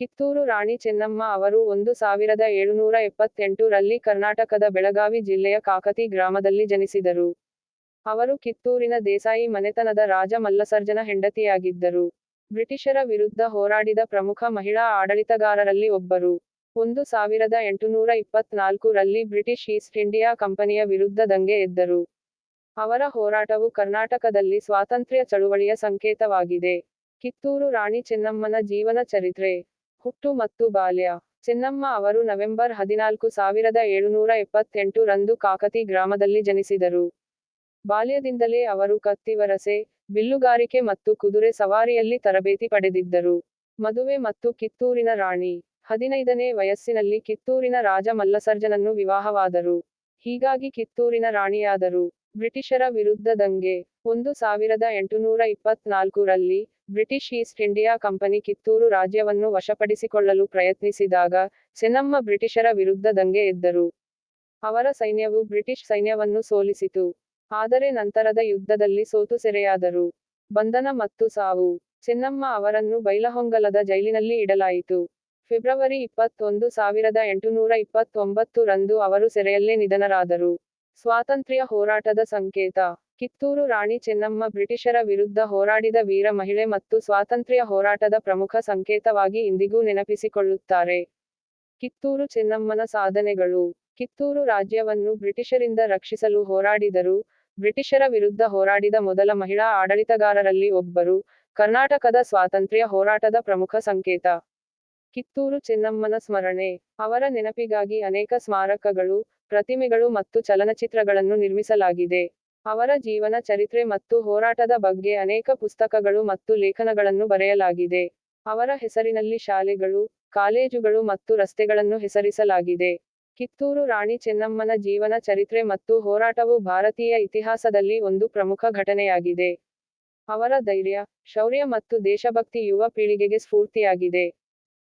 ಕಿತ್ತೂರು ರಾಣಿ ಚೆನ್ನಮ್ಮ ಅವರು ಒಂದು ಸಾವಿರದ ಏಳುನೂರ ಎಪ್ಪತ್ತೆಂಟು ರಲ್ಲಿ ಕರ್ನಾಟಕದ ಬೆಳಗಾವಿ ಜಿಲ್ಲೆಯ ಕಾಕತಿ ಗ್ರಾಮದಲ್ಲಿ ಜನಿಸಿದರು. ಅವರು ಕಿತ್ತೂರಿನ ದೇಸಾಯಿ ಮನೆತನದ ರಾಜ ಮಲ್ಲಸರ್ಜನ ಹೆಂಡತಿಯಾಗಿದ್ದರು. ಬ್ರಿಟಿಷರ ವಿರುದ್ಧ ಹೋರಾಡಿದ ಪ್ರಮುಖ ಮಹಿಳಾ ಆಡಳಿತಗಾರರಲ್ಲಿ ಒಬ್ಬರು. ಒಂದು ಸಾವಿರದ ಎಂಟುನೂರ ಇಪ್ಪತ್ನಾಲ್ಕು ರಲ್ಲಿ ಬ್ರಿಟಿಷ್ ಈಸ್ಟ್ ಇಂಡಿಯಾ ಕಂಪನಿಯ ವಿರುದ್ಧ ದಂಗೆ ಎದ್ದರು. ಅವರ ಹೋರಾಟವು ಕರ್ನಾಟಕದಲ್ಲಿ ಸ್ವಾತಂತ್ರ್ಯ ಚಳುವಳಿಯ ಸಂಕೇತವಾಗಿದೆ. ಕಿತ್ತೂರು ರಾಣಿ ಚೆನ್ನಮ್ಮನ ಜೀವನ ಚರಿತ್ರೆ. ಹುಟ್ಟು ಮತ್ತು ಬಾಲ್ಯ. ಚೆನ್ನಮ್ಮ ಅವರು ನವೆಂಬರ್ ಹದಿನಾಲ್ಕು ಸಾವಿರದ ಏಳುನೂರ ಎಪ್ಪತ್ತೆಂಟು ರಂದು ಕಾಕತಿ ಗ್ರಾಮದಲ್ಲಿ ಜನಿಸಿದರು. ಬಾಲ್ಯದಿಂದಲೇ ಅವರು ಕತ್ತಿವರಸೆ, ಬಿಲ್ಲುಗಾರಿಕೆ ಮತ್ತು ಕುದುರೆ ಸವಾರಿಯಲ್ಲಿ ತರಬೇತಿ ಪಡೆದಿದ್ದರು. ಮದುವೆ ಮತ್ತು ಕಿತ್ತೂರಿನ ರಾಣಿ. ಹದಿನೈದನೇ ವಯಸ್ಸಿನಲ್ಲಿ ಕಿತ್ತೂರಿನ ರಾಜ ಮಲ್ಲಸರ್ಜನನ್ನು ವಿವಾಹವಾದರು. ಹೀಗಾಗಿ ಕಿತ್ತೂರಿನ ರಾಣಿಯಾದರು. ಬ್ರಿಟಿಷರ ವಿರುದ್ಧ ದಂಗೆ. ಒಂದು ಸಾವಿರದ ಎಂಟುನೂರ ಇಪ್ಪತ್ನಾಲ್ಕು ರಲ್ಲಿ, British East India company Kittur ರಾಜ್ಯವನ್ನು ವಶಪಡಿಸಿಕೊಳ್ಳಲು ಪ್ರಯತ್ನಿಸಿದಾಗ, ಚೆನ್ನಮ್ಮ ಬ್ರಿಟಿಷರ ವಿರುದ್ಧ ದಂಗೆ ಎದ್ದರು. ಅವರ ಸೈನ್ಯವು ಬ್ರಿಟಿಷ್ ಸೈನ್ಯವನ್ನು ಸೋಲಿಸಿತು. ಆದರೆ ನಂತರದ ಯುದ್ಧದಲ್ಲಿ ಸೋತು ಸೆರೆಯಾದರು. ಬಂಧನ ಮತ್ತು ಸಾವು. ಚೆನ್ನಮ್ಮ ಅವರನ್ನು ಬೈಲಹೊಂಗಲದ ಜೈಲಿನಲ್ಲಿ ಇಡಲಾಯಿತು. ಫೆಬ್ರವರಿ ಇಪ್ಪತ್ತೊಂದು ಸಾವಿರದ ಎಂಟುನೂರ ಇಪ್ಪತ್ತೊಂಬತ್ತು ರಂದು ಅವರು ಸೆರೆಯಲ್ಲೇ ನಿಧನರಾದರು. ಸ್ವಾತಂತ್ರ್ಯ ಹೋರಾಟದ ಸಂಕೇತ. ಕಿತ್ತೂರು ರಾಣಿ ಚೆನ್ನಮ್ಮ ಬ್ರಿಟಿಷರ ವಿರುದ್ಧ ಹೋರಾಡಿದ ವೀರ ಮಹಿಳೆ ಮತ್ತು ಸ್ವಾತಂತ್ರ್ಯ ಹೋರಾಟದ ಪ್ರಮುಖ ಸಂಕೇತವಾಗಿ ಇಂದಿಗೂ ನೆನಪಿಸಿಕೊಳ್ಳುತ್ತಾರೆ. ಕಿತ್ತೂರು ಚೆನ್ನಮ್ಮನ ಸಾಧನೆಗಳು. ಕಿತ್ತೂರು ರಾಜ್ಯವನ್ನು ಬ್ರಿಟಿಷರಿಂದ ರಕ್ಷಿಸಲು ಹೋರಾಡಿದರು. ಬ್ರಿಟಿಷರ ವಿರುದ್ಧ ಹೋರಾಡಿದ ಮೊದಲ ಮಹಿಳಾ ಆಡಳಿತಗಾರರಲ್ಲಿ ಒಬ್ಬರು. ಕರ್ನಾಟಕದ ಸ್ವಾತಂತ್ರ್ಯ ಹೋರಾಟದ ಪ್ರಮುಖ ಸಂಕೇತ. ಕಿತ್ತೂರು ಚೆನ್ನಮ್ಮನ ಸ್ಮರಣೆ. ಅವರ ನೆನಪಿಗಾಗಿ ಅನೇಕ ಸ್ಮಾರಕಗಳು, ಪ್ರತಿಮೆಗಳು ಮತ್ತು ಚಲನಚಿತ್ರಗಳನ್ನು ನಿರ್ಮಿಸಲಾಗಿದೆ. ಅವರ ಜೀವನ ಚರಿತ್ರೆ ಮತ್ತು ಹೋರಾಟದ ಬಗ್ಗೆ ಅನೇಕ ಪುಸ್ತಕಗಳು ಮತ್ತು ಲೇಖನಗಳನ್ನು ಬರೆಯಲಾಗಿದೆ. ಅವರ ಹೆಸರಿನಲ್ಲಿ ಶಾಲೆಗಳು, ಕಾಲೇಜುಗಳು ಮತ್ತು ರಸ್ತೆಗಳನ್ನು ಹೆಸರಿಸಲಾಗಿದೆ. ಕಿತ್ತೂರು ರಾಣಿ ಚೆನ್ನಮ್ಮನ ಜೀವನ ಚರಿತ್ರೆ ಮತ್ತು ಹೋರಾಟವು ಭಾರತೀಯ ಇತಿಹಾಸದಲ್ಲಿ ಒಂದು ಪ್ರಮುಖ ಘಟನೆಯಾಗಿದೆ. ಅವರ ಧೈರ್ಯ, ಶೌರ್ಯ ಮತ್ತು ದೇಶಭಕ್ತಿ ಯುವ ಪೀಳಿಗೆಗೆ ಸ್ಫೂರ್ತಿಯಾಗಿದೆ.